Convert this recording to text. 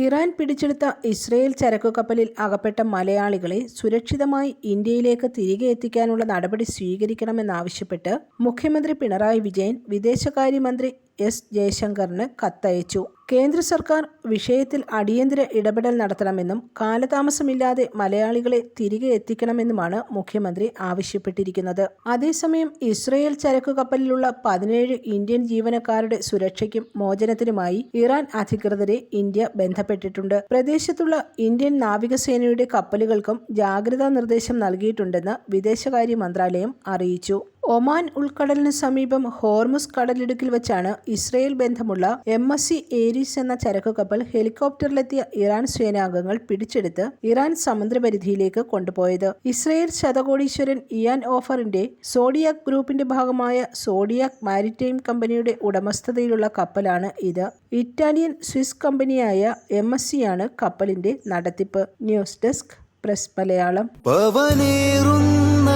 Iran പിടിച്ചെടുത്ത Israel ചരക്കു കപ്പലിൽ അകപ്പെട്ട മലയാളികളെ സുരക്ഷിതമായി ഇന്ത്യയിലേക്ക് തിരികെ എത്തിക്കാനുള്ള നടപടി സ്വീകരിക്കണമെന്നാവശ്യപ്പെട്ട് മുഖ്യമന്ത്രി പിണറായി വിജയൻ വിദേശകാര്യമന്ത്രി എസ് ജയശങ്കറിന് കത്തയച്ചു. കേന്ദ്ര സർക്കാർ വിഷയത്തിൽ അടിയന്തര ഇടപെടൽ നടത്തണമെന്നും കാലതാമസമില്ലാതെ മലയാളികളെ തിരികെ എത്തിക്കണമെന്നുമാണ് മുഖ്യമന്ത്രി ആവശ്യപ്പെട്ടിരിക്കുന്നത്. അതേസമയം ഇസ്രയേൽ ചരക്കു കപ്പലിലുള്ള പതിനേഴ് ഇന്ത്യൻ ജീവനക്കാരുടെ സുരക്ഷയ്ക്കും മോചനത്തിനുമായി ഇറാൻ അധികൃതരെ ഇന്ത്യ ബന്ധപ്പെട്ടിട്ടുണ്ട്. പ്രദേശത്തുള്ള ഇന്ത്യൻ നാവികസേനയുടെ കപ്പലുകൾക്കും ജാഗ്രതാ നിർദ്ദേശം നൽകിയിട്ടുണ്ടെന്ന് വിദേശകാര്യ മന്ത്രാലയം അറിയിച്ചു. ഒമാൻ ഉൾക്കടലിന് സമീപം ഹോർമുസ് കടലിടുക്കിൽ വെച്ചാണ് ഇസ്രയേൽ ബന്ധമുള്ള എം എസ് സി ഏരീസ് എന്ന ചരക്കു കപ്പൽ ഹെലികോപ്റ്ററിലെത്തിയ ഇറാൻ സേനാംഗങ്ങൾ പിടിച്ചെടുത്ത് ഇറാൻ സമുദ്രപരിധിയിലേക്ക് കൊണ്ടുപോയത്. ഇസ്രയേൽ ശതകോടീശ്വരൻ ഇയാൻ ഓഫറിന്റെ സോഡിയാക് ഗ്രൂപ്പിന്റെ ഭാഗമായ സോഡിയാക് മാരിടൈം കമ്പനിയുടെ ഉടമസ്ഥതയിലുള്ള കപ്പലാണ് ഇത്. ഇറ്റാലിയൻ സ്വിസ് കമ്പനിയായ എം എസ് സിയാണ് കപ്പലിന്റെ നടത്തിപ്പ്. News desk press Malayalam. പവനേറുന്ന